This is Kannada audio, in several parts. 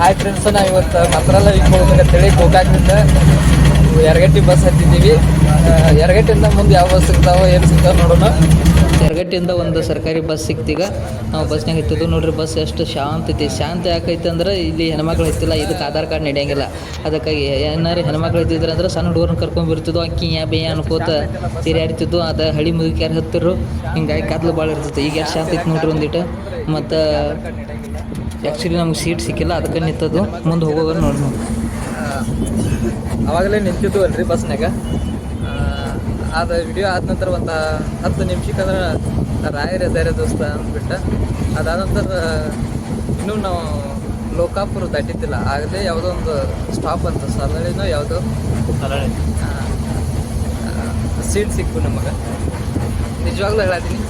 ಹಾಯ್ ಫ್ರೆಂಡ್ಸ್ ನಾವು ಇವತ್ತು ಮಂತ್ರಾಲಯ ಹೋಗ್ಬೇಕಂತೇಳಿ ಗೋಕಾಕ್ನಿಂದ ಯರಗಟ್ಟಿ ಬಸ್ ಹತ್ತಿದ್ದೀವಿ. ಯರಗಟ್ಟಿಯಿಂದ ಮುಂದೆ ಯಾವ ಬಸ್ ಸಿಗ್ತಾವೋ, ಏನು ಸಿಗ್ತಾವೆ ನೋಡೋಣ. ಯರಗಟ್ಟಿಯಿಂದ ಒಂದು ಸರ್ಕಾರಿ ಬಸ್ ಸಿಕ್ತೀಗ, ನಾವು ಬಸ್ನಾಗ ಹತ್ತಿದ್ದು. ನೋಡ್ರಿ ಬಸ್ ಎಷ್ಟು ಶಾಂತ ಐತಿ. ಶಾಂತ ಯಾಕೈತೆ ಅಂದ್ರೆ ಇಲ್ಲಿ ಹೆಣ್ಮಕ್ಳು ಹತ್ತಿಲ್ಲ, ಇದಕ್ಕೆ ಆಧಾರ್ ಕಾರ್ಡ್ ನಡೆಯಂಗಿಲ್ಲ. ಅದಕ್ಕಾಗಿ ಏನಾರು ಹೆಣ್ಮಕ್ಳು ಇದ್ದಿದ್ರೆ ಅಂದ್ರೆ ಸಣ್ಣ ಹುಡುಗರನ್ನ ಕರ್ಕೊಂಡ್ಬಿರ್ತಿದ್ವು ಅಕ್ಕಿ, ಯಾ ಬೇಯ ಅನ್ಕೋತ ತಿರ್ಯಾಡ್ತಿದ್ದು ಅದು ಹಳಿ ಮುಗಿಕ್ಯಾರ ಹತ್ತಿರು ಹಿಂಗಾಗಿ ಕತ್ಲು ಭಾಳ ಇರ್ತಿತ್ತು ಈಗ ಎಷ್ಟು ಶಾಂತ ಐತಿ ನೋಡ್ರಿ ಒಂದಿಟ್ಟು ಮತ್ತು ಆ್ಯಕ್ಚುಲಿ ನಮ್ಗೆ ಸೀಟ್ ಸಿಕ್ಕಿಲ್ಲ, ಅದಕ್ಕೆ ನಿಂತದ್ದು. ಮುಂದೆ ಹೋಗೋದ್ರ ನೋಡಿ ನಾವು ಅವಾಗಲೇ ನಿಂತಿದ್ದು ಅಲ್ರಿ ಬಸ್ನಾಗ ಅದು ವಿಡಿಯೋ ಆದ ನಂತರ ಒಂದು ಹತ್ತು ನಿಮಿಷಕ್ಕಂದ್ರೆ ರಾಯರ ಧೈರ್ಯ ದೋಸ್ತ ಅಂದ್ಬಿಟ್ಟು. ಅದಾದ ನಂತರ, ಇನ್ನೂ ನಾವು ಲೋಕಾಪುರ ದಾಟಿದ್ದಿಲ್ಲ. ಆಗಲೇ ಯಾವುದೋ ಒಂದು ಸ್ಟಾಪ್ ಅಂತ, ಸರಳಿನೋ ಯಾವುದೋ. ಸೀಟ್ ಸಿಕ್ಕು ನಮಗೆ. ನಿಜವಾಗ್ಲೂ ಹೇಳತ್ತೀನಿ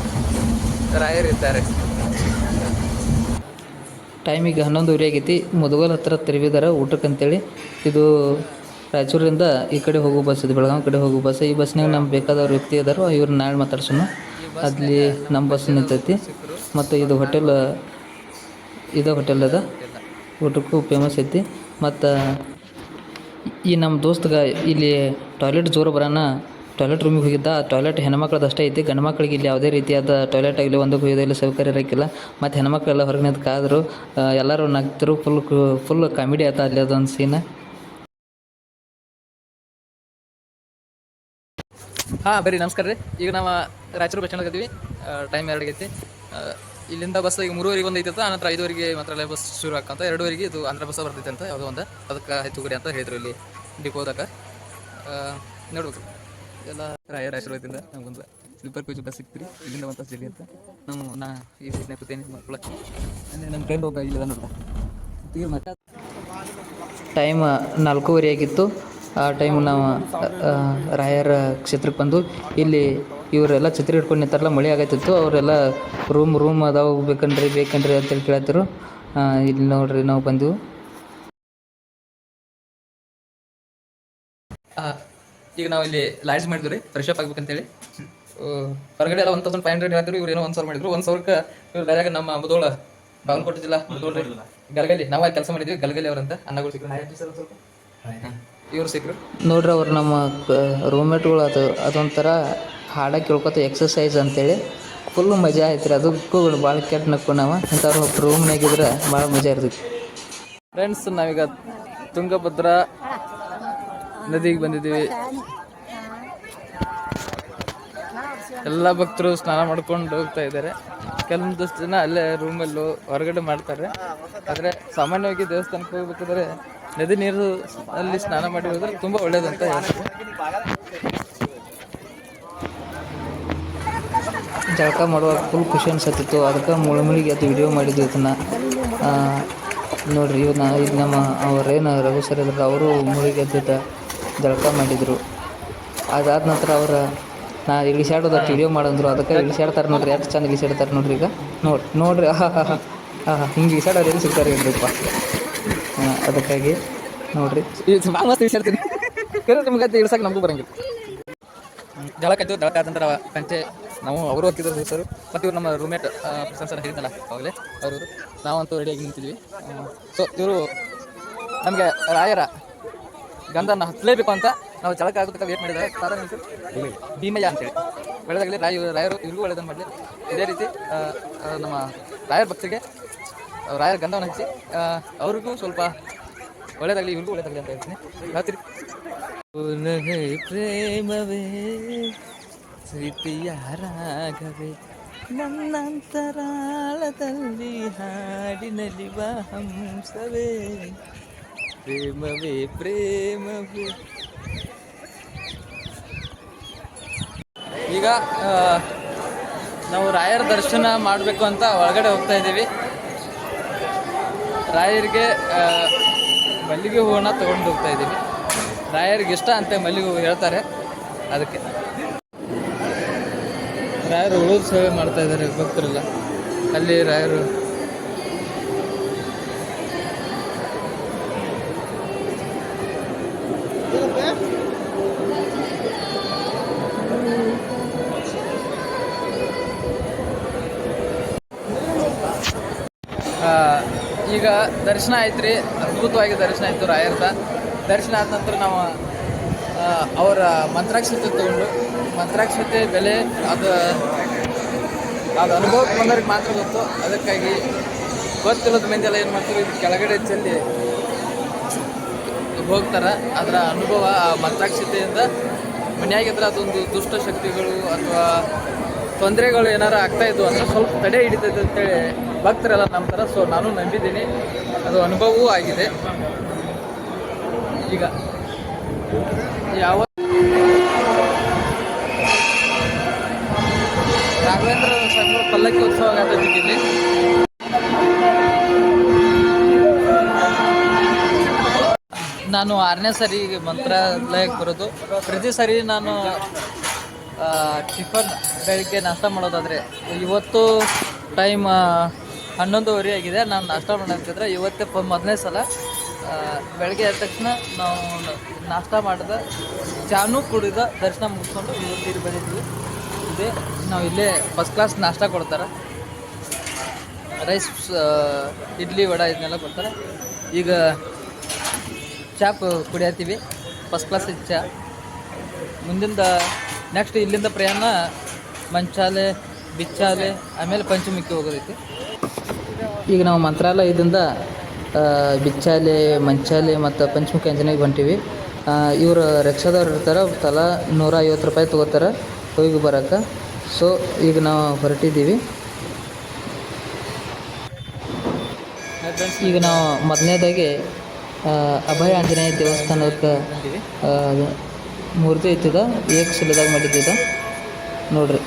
ರಾಯರಿದ್ದಾರೆ ಟೈಮಿಗೆ ಹನ್ನೊಂದುವರೆ ಆಗೈತಿ. ಮುದುಗಲ್ ಹತ್ರ ತಿರುಗಿದಾರ ಊಟಕ್ಕೆ ಅಂತೇಳಿ. ಇದು ರಾಯಚೂರಿಂದ ಈ ಕಡೆ ಹೋಗೋ ಬಸ್ ಇದು ಬೆಳಗಾವಿ ಕಡೆ ಹೋಗೋ ಬಸ್. ಈ ಬಸ್ನಾಗ ನಮ್ಗೆ ಬೇಕಾದವ್ರು ವ್ಯಕ್ತಿ ಅದಾರು ಇವ್ರು ನಾಳೆ ಮಾತಾಡ್ಸೋಣ. ಅಲ್ಲಿ ನಮ್ಮ ಬಸ್ ನಿಂತೈತಿ. ಮತ್ತು ಇದು ಹೋಟೆಲ್ ಇದು ಹೋಟೆಲ್ ಅದ. ಊಟಕ್ಕೂ ಫೇಮಸ್ ಐತಿ. ಮತ್ತು ಈ ನಮ್ಮ ದೋಸ್ತಗ ಇಲ್ಲಿ ಟಾಯ್ಲೆಟ್ ಜೋರು ಬರೋಣ ಟಾಯ್ಲೆಟ್ ರೂಮಿಗೆ ಹೋಗಿದ್ದ. ಆ ಟಾಯ್ಲೆಟ್ ಹೆಣ್ಮಕ್ಳದ್ದು ಅಷ್ಟೇ ಐತಿ. ಗಂಡು ಮಕ್ಕಳಿಗೆ ಇಲ್ಲಿ ಯಾವುದೇ ರೀತಿಯಾದ ಟಾಯ್ಲೆಟ್ ಆಗಲಿ ಒಂದಕ್ಕೆ ಹೋಗೋದಿಲ್ಲ ಸೌಕರ್ಯ ಇರೋಕ್ಕಿಲ್ಲ ಮತ್ತು ಹೆಣ್ಮಕ್ಳೆಲ್ಲ ಹೊರಗೆ ನಿಂತು ಕಾದರು. ಎಲ್ಲರೂ ನಗ್ತರು ಫುಲ್ ಫುಲ್ ಕಾಮಿಡಿ ಆಯ್ತು ಅಲ್ಲಿ ಅದೊಂದು ಸೀನ್ ಹಾಂ, ಬರ್ರಿ, ನಮಸ್ಕಾರ ರೀ. ಈಗ ನಾವು ರಾಯಚೂರು ಬಸ್ ಸ್ಟ್ಯಾಂಡ್ ಟೈಮ್ ಎರಡು ಆಗೈತಿ. ಇಲ್ಲಿಂದ ಬಸ್ ಈಗ ಮೂರುವರೆಗೆ ಒಂದು ಐತಿ ಆನಂತರ ಐದುವರೆಗೆ ಮಾತ್ರ ಬಸ್ ಶುರು ಆಕಂತ, ಎರಡುವರೆಗೆ ಇದು ಆಂಧ್ರ ಬಸ್ ಬರ್ತೈತೆ ಅಂತ ಯಾವುದೋ ಒಂದು. ಅದಕ್ಕೆ ಹತ್ತುಗುರಿ ಅಂತ ಹೇಳಿದ್ರು ಇಲ್ಲಿ ಡಿಪೋದಾಗ ನೋಡ್ಬೇಕು. ಎಲ್ಲ ರಾಯರ ಆಶೀರ್ವಾದದಿಂದ ನಮಗೊಂದು ಸ್ಲೀಪರ್ ಕೋಚ್ ಬಸ್ ಸಿಕ್ತೀರಿ. ಇಲ್ಲಿಂದ ಒಂದು ಜಲ್ಲಿ ಅಂತ. ನಾವು ನಾ ಈ ಸೀಟ್ನ ಕೂತೇನೆ ಮಾಡ್ಕೊಳಕ್ಕೆ ನಮ್ಮ ಫ್ರೆಂಡ್ ಇಲ್ಲದ ನೋಡ್ದ ಮತ್ತೆ ಟೈಮ್ ನಾಲ್ಕೂವರೆ ಆಗಿತ್ತು. ಆ ಟೈಮ್ ನಾವು ರಾಯರ ಕ್ಷೇತ್ರಕ್ಕೆ ಬಂದು ಇಲ್ಲಿ ಇವರೆಲ್ಲ ಛತ್ರಿ ಹಿಡ್ಕೊಂಡು ನಿಂತಾರಲ್ಲ ಮಳೆ ಆಗತ್ತಿತ್ತು. ಅವರೆಲ್ಲ ರೂಮ್ ರೂಮ್ ಅದಾವ ಬೇಕನ್ರಿ ಬೇಕನ್ರಿ ಅಂತೇಳಿ ಕೇಳತ್ತಿರು. ಇಲ್ಲಿ ನೋಡ್ರಿ ನಾವು ಬಂದೆವು. ಈಗ ನಾವು ಇಲ್ಲಿ ಲಾಡ್ಜ್ ಮಾಡಿದ್ವಿ ರೀ ಫ್ರೆಶ್ ಅಪ್ ಆಗ್ಬೇಕಂತೇಳಿ ಹೊರಗಡೆ ಎಲ್ಲ ಒನ್ ತೌಸಂಡ್ ಫೈವ್ ಹಂಡ್ರೆಡ್ ಹೇಳಿದ್ರು ಇವ್ರು ಏನೋ ಒಂದು ಸಾವಿರ ಮಾಡಿದ್ರು. ಒಂದು ಸಾವಿರಕ್ಕೆ ಇವ್ರು ಡೈರೆಕ್ಟ್ ನಮ್ಮ ಮುದೋಳ ಬಾಗಲಕೋಟೆ ಜಿಲ್ಲಾ ಮುದೋಳ ರೀ. ಗಲಗಲಿ ನಾವು ಅಲ್ಲಿ ಕೆಲಸ ಮಾಡಿದ್ವಿ ಗಲಗಲಿ ಅವರಂತ ಅನ್ನಗಳು ಸಿಕ್ಕರು ಹಾಯ್ ಸರ್ ಸ್ವಲ್ಪ. ಇವ್ರು ಸಿಕ್ಕರು ನೋಡ್ರಿ ಅವ್ರು ನಮ್ಮ ರೂಮ್ಮೇಟ್ಗಳು ಅದು ಅದೊಂಥರ ಹಾಡ ಕೇಳ್ಕೊತ ಎಕ್ಸಸೈಸ್ ಅಂತೇಳಿ ಫುಲ್ ಮಜಾ ಆಯ್ತು ರೀ. ಅದಕ್ಕೂ ಭಾಳ ಕೆಟ್ಟ ನಕ್ಕು ನಾವು. ಇಂಥವ್ರು ರೂಮ್ನಾಗಿದ್ರೆ ಭಾಳ ಮಜಾ ಇರ್ತೈತಿ. ಫ್ರೆಂಡ್ಸ್ ನಾವೀಗ ತುಂಗಭದ್ರಾ ನದಿಗೆ ಬಂದಿದ್ದೀವಿ. ಎಲ್ಲ ಭಕ್ತರು ಸ್ನಾನ ಮಾಡ್ಕೊಂಡು ಹೋಗ್ತಾ ಇದ್ದಾರೆ. ಕೆಲವೊಂದಷ್ಟು ಜನ ಅಲ್ಲೇ ರೂಮಲ್ಲೂ ಹೊರಗಡೆ ಮಾಡ್ತಾರೆ. ಆದರೆ ಸಾಮಾನ್ಯವಾಗಿ ದೇವಸ್ಥಾನಕ್ಕೆ ಹೋಗ್ಬೇಕಾದ್ರೆ ನದಿ ನೀರು ಅಲ್ಲಿ ಸ್ನಾನ ಮಾಡಿ ಹೋದ್ರೆ ತುಂಬ ಒಳ್ಳೇದಂತ ಹೇಳ್ತಾರೆ. ಜಳಕ ಮಾಡುವಾಗ ಫುಲ್ ಖುಷಿ ಅನ್ಸತ್ತಿತ್ತು. ಅದಕ್ಕೆ ಮುಳುಮುಳಿಗೆ ಅದು ವಿಡಿಯೋ ಮಾಡಿದ್ವಿ ಇದನ್ನು. ನೋಡ್ರಿ ಇವನ್ನ ಇದು ನಮ್ಮ ಅವರೇನು ರಘು ಸರ್ ಇದ್ರು ಅವರು ಮುಳುಗಿ ಜಳಕ ಮಾಡಿದರು. ಅದಾದ ನಂತರ ಅವ್ರು, ನಾ ಇಳಿಸಾಡೋದಟ್ಟು ವಿಡಿಯೋ ಮಾಡಂದ್ರು. ಅದಕ್ಕೆ ಇಳಿಸಾಡ್ತಾರೆ ನೋಡ್ರಿ, ಎಷ್ಟು ಚಂದ ಇಳಿಸಾಡ್ತಾರೆ ನೋಡ್ರಿ ಈಗ. ನೋಡಿ, ನೋಡ್ರಿ. ಆಹಾ ಹಾ ಹಾಂ ಹಾಂ ಹಿಂಗೆ ಇಳಿಸಾಡೋರು ಎಲ್ಲಿ ಸಿಗ್ತಾರೆ ಇಲ್ರಿಪ್ಪ ಹಾಂ, ಅದಕ್ಕಾಗಿ ನೋಡ್ರಿ. ಮಸ್ತ್ ಇಳಿಸಾಡ್ತೀನಿ ನಿಮ್ಗೆ ಇಳ್ಸಕ್ಕೆ ನಮಗೂ ಬರಂಗಿಲ್ಲ. ಜಳಕ ಕದ್ದು ಜಳಕ ಆದ ನಂತರ ಕಂಚೆ ನಾವು ಅವರು ಹೋಗ್ತಿದ್ರು ಸರ್ ಮತ್ತು ಇವರು ನಮ್ಮ ರೂಮೇಟ್ ಸರ್ ಹೇಳಿದ್ದಲ್ಲ ಅವಾಗಲೇ ಅವರು ನಾವಂತೂ ರೆಡಿಯಾಗಿ ನಿಂತಿದ್ವಿ. ಸೊ ಇವರು ನಮಗೆ ರಾಯರ ಗಂಧನ ಹತ್ತಲೇಬೇಕು ಅಂತ ನಾವು ಚಳಕ ಆಗುತ್ತೆ ವೇಟ್ ಮಾಡಿದ್ದಾರೆ. ಸರ್? ಭೀಮಯ್ಯ ಅಂತೇಳಿ ಒಳ್ಳೆದಾಗಲಿ ರಾಯ ರಾಯರು ಇವ್ರಿಗೂ ಒಳ್ಳೆದನ್ನು ಮಾಡಲಿ. ಇದೇ ರೀತಿ ನಮ್ಮ ರಾಯರ ಭಕ್ತರಿಗೆ ರಾಯರ ಗಂಧವನ್ನು ಹಚ್ಚಿ ಅವ್ರಿಗೂ ಸ್ವಲ್ಪ ಒಳ್ಳೆಯದಾಗಲಿ ಇವ್ರಿಗೂ ಒಳ್ಳೆದಾಗಲಿ ಅಂತ ಹೇಳ್ತೀನಿ. ರಾತ್ರಿ. ಪ್ರೇಮವೇ, ಪ್ರೀತಿಯ ರಾಗವೇ ನನ್ನಂತರಾಳದಲ್ಲಿ ಹಾಡಿನಲ್ಲಿ ಹಂಸವೇ ಪ್ರೇಮವೇ ಪ್ರೇಮವೇ. ಈಗ ನಾವು ರಾಯರ ದರ್ಶನ ಮಾಡಬೇಕು ಅಂತ ಒಳಗಡೆ ಹೋಗ್ತಾ ಇದ್ದೀವಿ. ರಾಯರಿಗೆ ಮಲ್ಲಿಗೆ ಹೂವನ್ನ ತಗೊಂಡು ಹೋಗ್ತಾ ಇದ್ದೀವಿ. ರಾಯರಿಗೆ ಇಷ್ಟ ಅಂತ ಮಲ್ಲಿಗೆ ಹೂವು ಹೇಳ್ತಾರೆ. ಅದಕ್ಕೆ. ರಾಯರು ಉಳಿದ ಸೇವೆ ಮಾಡ್ತಾ ಇದ್ದಾರೆ, ಭಕ್ತರೆಲ್ಲ. ಅಲ್ಲಿ ರಾಯರು ಈಗ ದರ್ಶನ ಆಯ್ತು ರೀ ಅದ್ಭುತವಾಗಿ ದರ್ಶನ ಆಯಿತು ರಾಯರ್ದ. ದರ್ಶನ ಆದ ನಂತರ ನಾವು ಅವರ ಮಂತ್ರಾಕ್ಷತೆ ತಗೊಂಡು, ಮಂತ್ರಾಕ್ಷತೆ ಬೆಲೆ, ಅದು ಅದು ಅನುಭವಕ್ಕೆ ಬಂದವ್ರಿಗೆ ಮಾತ್ರ ಗೊತ್ತು. ಅದಕ್ಕಾಗಿ ಗೊತ್ತಿಲ್ಲದ ಮಂದಿ ಎಲ್ಲ ಏನು ಮಾಡ್ತಾರೆ ಇದು ಕೆಳಗಡೆ ಚೆಲ್ಲಿ ಹೋಗ್ತಾರೆ. ಅದರ ಅನುಭವ, ಆ ಮಂತ್ರಾಕ್ಷತೆಯಿಂದ ಮನೆಯಾಗಿದ್ರೆ ಅದೊಂದು ದುಷ್ಟ ಶಕ್ತಿಗಳು ಅಥವಾ ತೊಂದರೆಗಳು ಏನಾರು ಆಗ್ತಾಯಿದ್ವು ಅಂದರೆ ಸ್ವಲ್ಪ ತಡೆ ಹಿಡಿತೈತೆ ಅಂತೇಳಿ ಭಕ್ತರೆಲ್ಲ ನಂಬ್ತಾರೆ ಸೊ ನಾನು ನಂಬಿದ್ದೀನಿ. ಅದು ಅನುಭವವೂ ಆಗಿದೆ. ಈಗ ಯಾವ ರಾಘವೇಂದ್ರ ಸಂಘ ಪಲ್ಲಕ್ಕಿ ಉತ್ಸವ ಆಗತೈತಿ ಇಲ್ಲಿ ನಾನು ಆರನೇ ಸರಿ ಮಂತ್ರಾಲಯಕ್ಕೆ ಬರೋದು. ಪ್ರತಿ ಸರಿ ನಾನು ಟಿಫನ್ ಬೆಳಗ್ಗೆ ನಾಷ್ಟ ಮಾಡೋದಾದರೆ ಇವತ್ತು ಟೈಮ್ ಹನ್ನೊಂದುವರೆ ಆಗಿದೆ. ನಾನು ನಾಷ್ಟ ಮಾಡೋಂತಿದ್ರೆ ಇವತ್ತೇ ಮೊದಲನೇ ಸಲ ಬೆಳಗ್ಗೆ ಎದ್ದ ತಕ್ಷಣ ನಾವು ನಾಷ್ಟ ಮಾಡಿದ ಚಾನು ಕುಡಿದ ದರ್ಶನ ಮುಗಿಸ್ಕೊಂಡು ಇವತ್ತಿರು ಬಂದಿದ್ವಿ. ಇದೇ. ನಾವು ಇಲ್ಲೇ ಫಸ್ಟ್ ಕ್ಲಾಸ್ ನಾಷ್ಟ ಕೊಡ್ತಾರೆ. ರೈಸ್ ಇಡ್ಲಿ, ವಡ ಇದನ್ನೆಲ್ಲ ಕೊಡ್ತಾರೆ. ಈಗ ಚಾಪ್ ಕುಡಿಯತ್ತೀವಿ. ಫಸ್ಟ್ ಕ್ಲಾಸ್ ಚಾ. ಮುಂದಿಂದ ನೆಕ್ಸ್ಟ್ ಇಲ್ಲಿಂದ ಪ್ರಯಾಣ ಮಂಚಾಲೆ, ಬಿಚ್ಚಾಲೆ, ಆಮೇಲೆ ಪಂಚಮುಖಿ ಹೋಗೋದೈತಿ. ಈಗ ನಾವು ಮಂತ್ರಾಲಯದಿಂದ ಬಿಚ್ಚಾಲೆ ಮಂಚಾಲೆ ಮತ್ತು ಪಂಚಮುಖಿ ಆಂಜನೇಯಗೆ ಹೊಂಟೀವಿ ಇವರು ರಿಕ್ಷಾದವ್ರು ಇರ್ತಾರೆ ತಲಾ ನೂರ ಐವತ್ತು ರೂಪಾಯಿ ತೊಗೋತಾರೆ ಹೋಗಿ ಬರೋಕ್ಕೆ ಸೊ ಈಗ ನಾವು ಹೊರಟಿದ್ದೀವಿ. ಈಗ ನಾವು ಮೊದಲನೇದಾಗಿ ಅಭಯ ಆಂಜನೇಯ ದೇವಸ್ಥಾನಕ್ಕೆ ಮೂರ್ತಿ ಇತ್ತಿದ ಏಕ ಶಿಲದಾಗ ಮಾಡಿದ್ದಿದ. ನೋಡ್ರಿ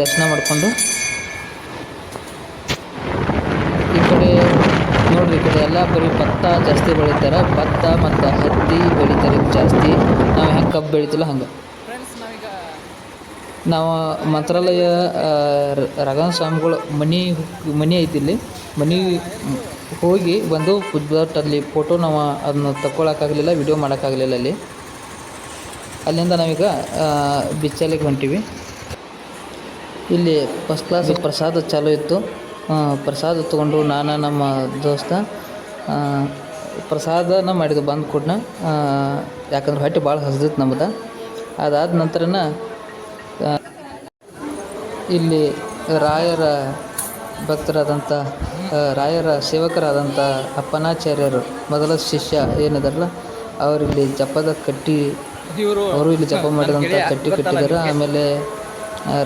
ದರ್ಶನ ಮಾಡಿಕೊಂಡು ಈ ಕಡೆ ನೋಡ್ರಿ ಈ ಕಡೆ ಎಲ್ಲ ಬರೀ ಭತ್ತ ಜಾಸ್ತಿ ಬೆಳಿತಾರೆ ಭತ್ತ ಮತ್ತು ಹತ್ತಿ ಬೆಳಿತಾರೆ ಜಾಸ್ತಿ. ನಾವು ಹೆಂಗೆ ಕಬ್ಬು ಬೆಳಿತಿಲ್ಲ ಹಂಗೆ. ನಾವು ಮಂತ್ರಾಲಯ ರಘನ ಸ್ವಾಮಿಗಳು ಮನಿ ಮನಿ ಐತಿ ಇಲ್ಲಿ. ಮನಿ ಹೋಗಿ ಬಂದು ಬಟ್ ಅಲ್ಲಿ ಫೋಟೋ ನಾವು ಅದನ್ನ ತಗೊಳಕ್ಕಾಗಲಿಲ್ಲ ವಿಡಿಯೋ ಮಾಡೋಕ್ಕಾಗಲಿಲ್ಲ ಅಲ್ಲಿ. ಅಲ್ಲಿಂದ ನಾವೀಗ ಬಿಚ್ಚಲಿಗೆ ಹೊಂಟೀವಿ. ಇಲ್ಲಿ ಫಸ್ಟ್ ಕ್ಲಾಸ್ ಪ್ರಸಾದ ಚಾಲೂ ಇತ್ತು. ಪ್ರಸಾದ ತೊಗೊಂಡು ನಾನು ನಮ್ಮ ದೋಸ್ತ ಪ್ರಸಾದನ ಮಾಡಿದ್ದು ಬಂದು ಕೂಡನ ಯಾಕಂದ್ರೆ ಹೊಟ್ಟೆ ಭಾಳ ಹಸ್ದಿತ್ತು ನಮ್ದು. ಅದಾದ ನಂತರನ ಇಲ್ಲಿ ರಾಯರ ಭಕ್ತರಾದಂಥ ರಾಯರ ಸೇವಕರಾದಂಥ ಅಪ್ಪನಾಚಾರ್ಯರು, ಮೊದಲ ಶಿಷ್ಯ ಏನಿದಾರಲ್ಲ, ಅವರಿಲ್ಲಿ ಜಪದ ಕಟ್ಟಿ, ಅವರು ಇಲ್ಲಿ ಜಪ ಮಾಡಿದಂಥ ಕಟ್ಟಿ ಕಟ್ಟಿದ್ದಾರೆ ಆಮೇಲೆ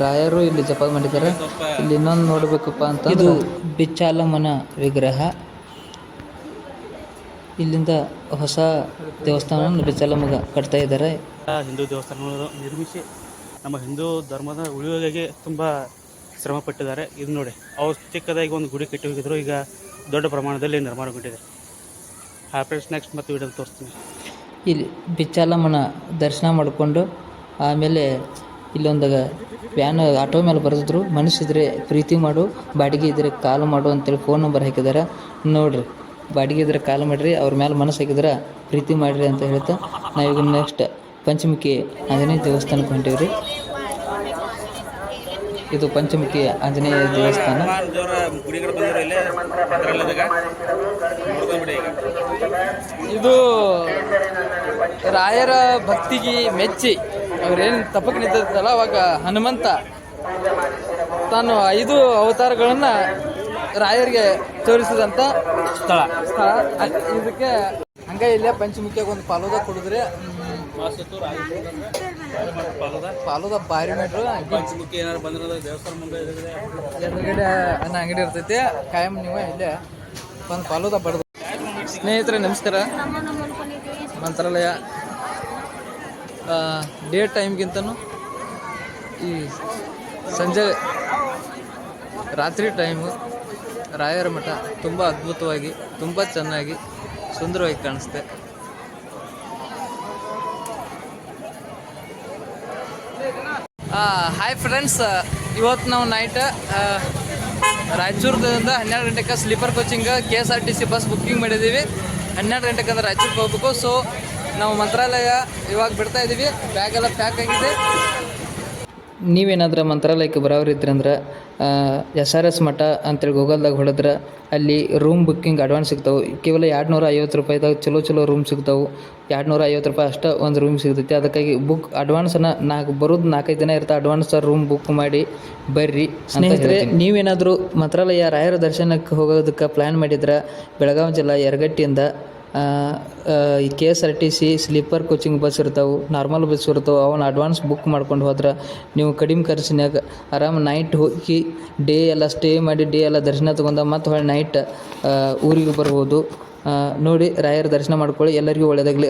ರಾಯರು ಇಲ್ಲಿ ಜಪ ಮಾಡಿದ್ದಾರೆ ಇಲ್ಲಿ ಇನ್ನೊಂದು ನೋಡಬೇಕಪ್ಪ ಅಂತ ಇದು ಬಿಚ್ಚಾಲಮ್ಮನ ವಿಗ್ರಹ. ಇಲ್ಲಿಂದ ಹೊಸ ದೇವಸ್ಥಾನ ಬಿಚ್ಚಾಲಮ್ಮಗ ಕಟ್ತಾ ಇದ್ದಾರೆ. ಹಿಂದೂ ದೇವಸ್ಥಾನಗಳನ್ನು ನಿರ್ಮಿಸಿ ನಮ್ಮ ಹಿಂದೂ ಧರ್ಮದ ಉಳಿವಿಗೆ ತುಂಬ ಶ್ರಮ ಪಟ್ಟಿದ್ದಾರೆ. ಇದು ನೋಡಿ ಅವ್ರು ಚಿಕ್ಕದಾಗಿ ಒಂದು ಗುಡಿ ಕಟ್ಟಿ ಹೋಗಿದ್ರು ಈಗ ದೊಡ್ಡ ಪ್ರಮಾಣದಲ್ಲಿ ನಿರ್ಮಾಣಗೊಂಡಿದೆ. ಆ ಫ್ರೆಂಡ್ಸ್ ನೆಕ್ಸ್ಟ್ ಮತ್ತೆ ವಿಡಿಯೋ ತೋರಿಸ್ತೀನಿ. ಇಲ್ಲಿ ಬಿಚ್ಚಾಲಮ್ಮನ ದರ್ಶನ ಮಾಡಿಕೊಂಡು ಆಮೇಲೆ ಇಲ್ಲೊಂದು ವ್ಯಾನ್ ಆಟೋ ಮೇಲೆ ಬರೆದಿದ್ರು ಮನಸ್ಸಿದ್ರೆ ಪ್ರೀತಿ ಮಾಡು ಬಾಡಿಗೆ ಇದ್ರೆ ಕಾಲು ಮಾಡು ಅಂತೇಳಿ ಫೋನ್ ನಂಬರ್ ಹಾಕಿದ್ದಾರೆ. ನೋಡ್ರಿ. ಬಾಡಿಗೆ ಇದ್ರೆ ಕಾಲು ಮಾಡಿರಿ, ಅವ್ರ ಮೇಲೆ ಮನಸ್ಸು ಹಾಕಿದ್ರೆ ಪ್ರೀತಿ ಮಾಡಿರಿ ಅಂತ ಹೇಳ್ತಾ ಈಗ ನೆಕ್ಸ್ಟ್ ಪಂಚಮುಖಿ ಆಂಜನೇಯ ದೇವಸ್ಥಾನಕ್ಕೆ ಹೊಂಟೀವಿ ರೀ ಇದು ಪಂಚಮುಖಿ ಆಂಜನೇಯ ದೇವಸ್ಥಾನ. ಇದು ರಾಯರ ಭಕ್ತಿಗೆ ಮೆಚ್ಚಿ, ಅವ್ರೇನು ತಪಕ್ಕೆ ನಿಂತಿರ್ತಲ್ಲ ಅವಾಗ ಹನುಮಂತ ತಾನು ಐದು ಅವತಾರಗಳನ್ನ ರಾಯರಿಗೆ ತೋರಿಸಿದಂತ ಸ್ಥಳ. ಸ್ಥಳ. ಇದಕ್ಕೆ ಹಂಗ ಇಲ್ಲೇ ಪಂಚಮುಖಿಯಾಗ ಒಂದು ಪಾಲೋದ ಕುಡಿದ್ರೆ. ಪಾಲೋದ ಬಾರಿ ಮೇಟ್ರು ಪಂಚಮುಖಿ ಏನಾರು ಬಂದ್ರೆ ದೇವಸ್ಥಾನ ಮುಂದೆ ಎದುರುಗಡೆ ಅನ್ನ ಅಂಗಡಿ ಇರ್ತೈತಿ. ಕಾಯಂ ನೀವು ಇಲ್ಲೇ ಒಂದು ಪಾಲೋದ ಬಡ್ದು. ಸ್ನೇಹಿತರೆ ನಮಸ್ಕಾರ. ಮಂತ್ರಾಲಯ ಡೇ ಟೈಮ್ಗಿಂತನೂ ಈ ಸಂಜೆ ರಾತ್ರಿ ಟೈಮು ರಾಯರ ಮಠ ತುಂಬ ಅದ್ಭುತವಾಗಿ, ತುಂಬ ಚೆನ್ನಾಗಿ, ಸುಂದರವಾಗಿ ಕಾಣಿಸುತ್ತೆ ಹಾಯ್ ಫ್ರೆಂಡ್ಸ್ ಇವತ್ತು ನಾವು ನೈಟ್ ರಾಯಚೂರದಿಂದ ಹನ್ನೆರಡು ಗಂಟೆಗೆ sleeper coaching K S R T C bus booking ಮಾಡಿದ್ದೀವಿ. ಹನ್ನೆರಡು ಗಂಟೆಗೆ ಅಂದ್ರೆ ರಾಯಚೂರಿಗೆ ಹೋಗ್ಬೇಕು. ಸೊ ನಾವು ಮಂತ್ರಾಲಯ ಇವಾಗ ಬಿಡ್ತಾ ಇದ್ದೀವಿ ಬ್ಯಾಗ್ ಎಲ್ಲ ಪ್ಯಾಕ್ ಆಗಿದೆ. ನೀವೇನಾದ್ರೂ ಮಂತ್ರಾಲಯಕ್ಕೆ ಬರೋರು ಇದ್ರಂದ್ರೆ ಎಸ್ ಆರ್ ಎಸ್ ಮಠ ಅಂತೇಳಿ ಗೂಗಲ್ದಾಗ ಹೊಡೆದ್ರೆ ಅಲ್ಲಿ ರೂಮ್ ಬುಕ್ಕಿಂಗ್ ಅಡ್ವಾನ್ಸ್ ಸಿಗ್ತಾವೆ. ಕೇವಲ ಎರಡು ನೂರ ಐವತ್ತು ರೂಪಾಯಿದಾಗ ಚಲೋ ಚಲೋ ರೂಮ್ ಸಿಗ್ತಾವೆ. ಎರಡು ನೂರ ಐವತ್ತು ರೂಪಾಯಿ ಅಷ್ಟೇ ಒಂದು ರೂಮ್ ಸಿಗ್ತೈತಿ. ಅದಕ್ಕಾಗಿ ಬುಕ್ ಅಡ್ವಾನ್ಸನ್ನು ನಾಲ್ಕು ಬರೋದು ನಾಲ್ಕೈದು ದಿನ ಇರ್ತಾ ಅಡ್ವಾನ್ಸ್ ರೂಮ್ ಬುಕ್ ಮಾಡಿ ಬರ್ರಿ ಸ್ನೇಹಿತರೆ ನೀವೇನಾದರೂ ಮಂತ್ರಾಲಯ ರಾಯರ ದರ್ಶನಕ್ಕೆ ಹೋಗೋದಕ್ಕೆ ಪ್ಲ್ಯಾನ್ ಮಾಡಿದ್ರೆ ಬೆಳಗಾವಿ ಜಿಲ್ಲಾ ಯರಗಟ್ಟಿಯಿಂದ ಈ K S R T C sleeper coaching bus ಇರ್ತಾವೆ ನಾರ್ಮಲ್ ಬಸ್ ಇರ್ತಾವೆ, ಅವನ್ನ ಅಡ್ವಾನ್ಸ್ ಬುಕ್ ಮಾಡ್ಕೊಂಡು ಹೋದ್ರೆ ನೀವು ಕಡಿಮೆ ಖರ್ಚಿನಾಗ ಆರಾಮ್ ನೈಟ್ ಹೋಗಿ ಡೇ ಎಲ್ಲ ಸ್ಟೇ ಮಾಡಿ ಡೇ ಎಲ್ಲ ದರ್ಶನ ತೊಗೊಂಡ ಮತ್ತು ಹೊಳ್ಳಿ ನೈಟ್ ಊರಿಗೆ ಬರ್ಬೋದು. ನೋಡಿ ರಾಯರ ದರ್ಶನ ಮಾಡ್ಕೊಳ್ಳಿ, ಎಲ್ಲರಿಗೂ ಒಳ್ಳೆಯದಾಗಲಿ